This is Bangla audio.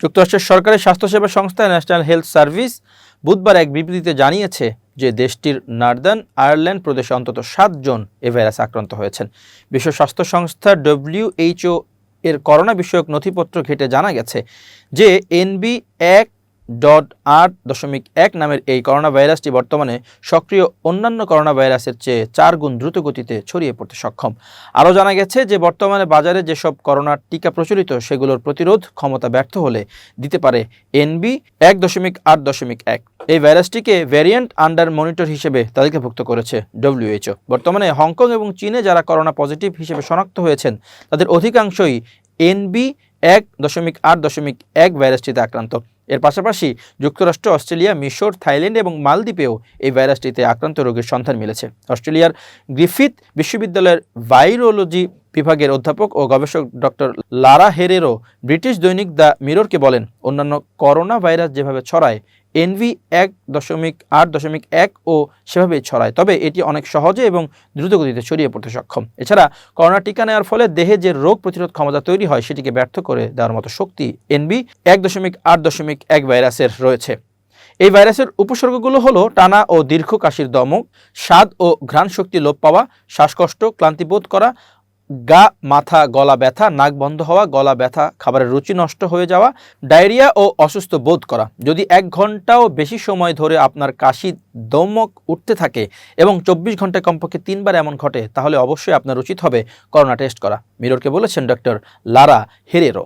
যুক্তরাষ্ট্রের সরকারের স্বাস্থ্যসেবা সংস্থা ন্যাশনাল হেলথ সার্ভিস বুধবার এক বিবৃতিতে জানিয়েছে যে দেশটির নার্দার্ন আয়ারল্যান্ড প্রদেশে অন্তত সাতজন এ ভাইরাসে আক্রান্ত হয়েছেন। বিশ্ব স্বাস্থ্য সংস্থা ডব্লিউএইচও এর করোনা বিষয়ক নথিপত্র ঘেটে জানা গেছে যে এনবি এক ডট আট দশমিক এক নামের এই করোনা ভাইরাসটি বর্তমানে সক্রিয় অন্যান্য করোনা ভাইরাসের চেয়ে চার গুণ দ্রুত গতিতে ছড়িয়ে পড়তে সক্ষম। আরও জানা গেছে যে, বর্তমানে বাজারে যেসব করোনার টিকা প্রচলিত, সেগুলোর প্রতিরোধ ক্ষমতা ব্যর্থ হলে দিতে পারে এনবি এক দশমিক আট দশমিক এক। এই ভাইরাসটিকে ভ্যারিয়েন্ট আন্ডার মনিটর হিসেবে তালিকাভুক্ত করেছে ডব্লিউএইচও বর্তমানে হংকং এবং চীনে যারা করোনা পজিটিভ হিসেবে শনাক্ত হয়েছেন, তাদের অধিকাংশই এনবি এক দশমিক আট দশমিক এক ভাইরাসটিতে আক্রান্ত। এর পাশাপাশি যুক্তরাষ্ট্র, অস্ট্রেলিয়া, মিশর, থাইল্যান্ড এবং মালদ্বীপেও এই ভাইরাসটিতে আক্রান্ত রোগীর সন্ধান মিলেছে। অস্ট্রেলিয়ার গ্রিফিথ বিশ্ববিদ্যালয়ের ভাইরোলজি বিভাগের অধ্যাপক ও গবেষক ডক্টর লারা হেরেরো ব্রিটিশ দৈনিক দ্য মিররকে বলেন, অন্যান্য করোনা ভাইরাস যেভাবে ছড়ায়, এনভি এক দশমিক আট দশমিক এক ও সেভাবেই ছড়ায়। তবে এটি অনেক সহজে এবং দ্রুতগতিতে ছড়িয়ে পড়তে সক্ষম। এছাড়া করোনা টিকা নেওয়ার ফলে দেহে যে রোগ প্রতিরোধ ক্ষমতা তৈরি হয়, সেটিকে ব্যর্থ করে দেওয়ার মতো শক্তি এনবি এক দশমিক আট দশমিক এক ভাইরাসের রয়েছে। এই ভাইরাসের উপসর্গগুলো হলো টানা ও দীর্ঘ কাশির দমক, স্বাদ ও ঘ্রাণ শক্তি লোপ পাওয়া, শ্বাসকষ্ট ক্লান্তিবোধ করা গা, মাথা, গলা ব্যথা, নাক বন্ধ হওয়া, গলা ব্যথা, খাবারের রুচি নষ্ট হয়ে যাওয়া, ডায়রিয়া ও অসুস্থ বোধ করা। যদি এক ঘন্টাও বেশি সময় ধরে আপনার কাশি দমক উঠতে থাকে এবং চব্বিশ ঘন্টায় কমপক্ষে তিনবার এমন ঘটে, তাহলে অবশ্যই আপনার উচিত হবে করোনা টেস্ট করা। মিররকে বলেছেন ডক্টর লারা হেরেরো।